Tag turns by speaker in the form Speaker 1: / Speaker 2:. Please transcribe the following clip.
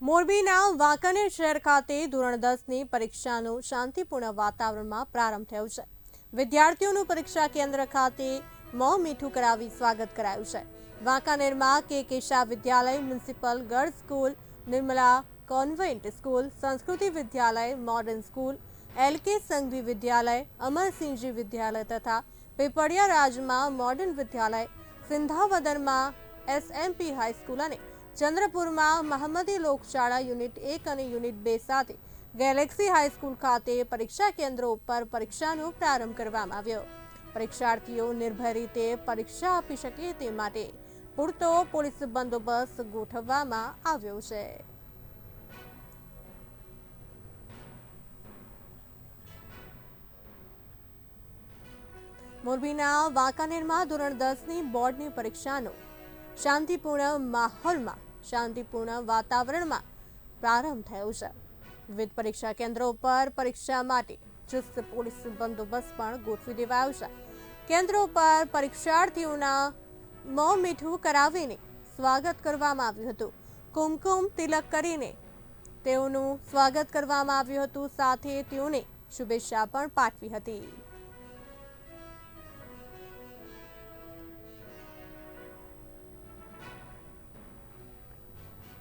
Speaker 1: મોરબીના વાંકાનેર શહેર ખાતે ધોરણ દસની પરીક્ષાનું શાંતિપૂર્ણ વાતાવરણમાં પ્રારંભ થયો છે. વિદ્યાર્થીઓનું પરીક્ષા કેન્દ્ર ખાતે મોં મીઠું કરાવી સ્વાગત કરાયું છે. વાંકાનેરમાં કે કેશા વિદ્યાલય municipal girls school, Nirmala convent school, Sanskriti Vidyalaya, modern school LK Sanghvi Vidyalaya, Amarsinhji Vidyalaya તથા પીપળિયા રાજમાં મોડર્ન વિદ્યાલય, સિંધાવદરમાં એસએમપી હાઈસ્કૂલ અને ચંદ્રપુરમાં મહમ્મદી લોકશાળા યુનિટ એક અને યુનિટ બે સાથે ગેલેક્સી હાઈસ્કૂલ ખાતે પરીક્ષા કેન્દ્રો ઉપર પરીક્ષાનો પ્રારંભ કરવામાં આવ્યો. પરીક્ષાર્થીઓ નિર્ભય રીતે પરીક્ષા આપી શકે તે માટે પૂરતો પોલીસ બંદોબસ્ત ગોઠવવામાં આવ્યો છે. મોરબીના વાંકાનેરમાં ધોરણ દસની બોર્ડની પરીક્ષાનો શાંતિપૂર્ણ માહોલમાં, શાંતિપૂર્ણ વાતાવરણમાં પ્રારંભ થયો છે. વિવિધ પરીક્ષા કેન્દ્રો પર પરીક્ષા માટે ચુસ્ત પોલીસ બંદોબસ્ત પણ ગોઠવી દેવાયો છે. કેન્દ્રો પર પરીક્ષાર્થીઓના મોં મીઠું કરાવીને સ્વાગત કરવામાં આવ્યું હતું. કુમકુમ તિલક કરીને તેઓનું સ્વાગત કરવામાં આવ્યું હતું. સાથે તેઓને શુભેચ્છા પણ પાઠવી હતી.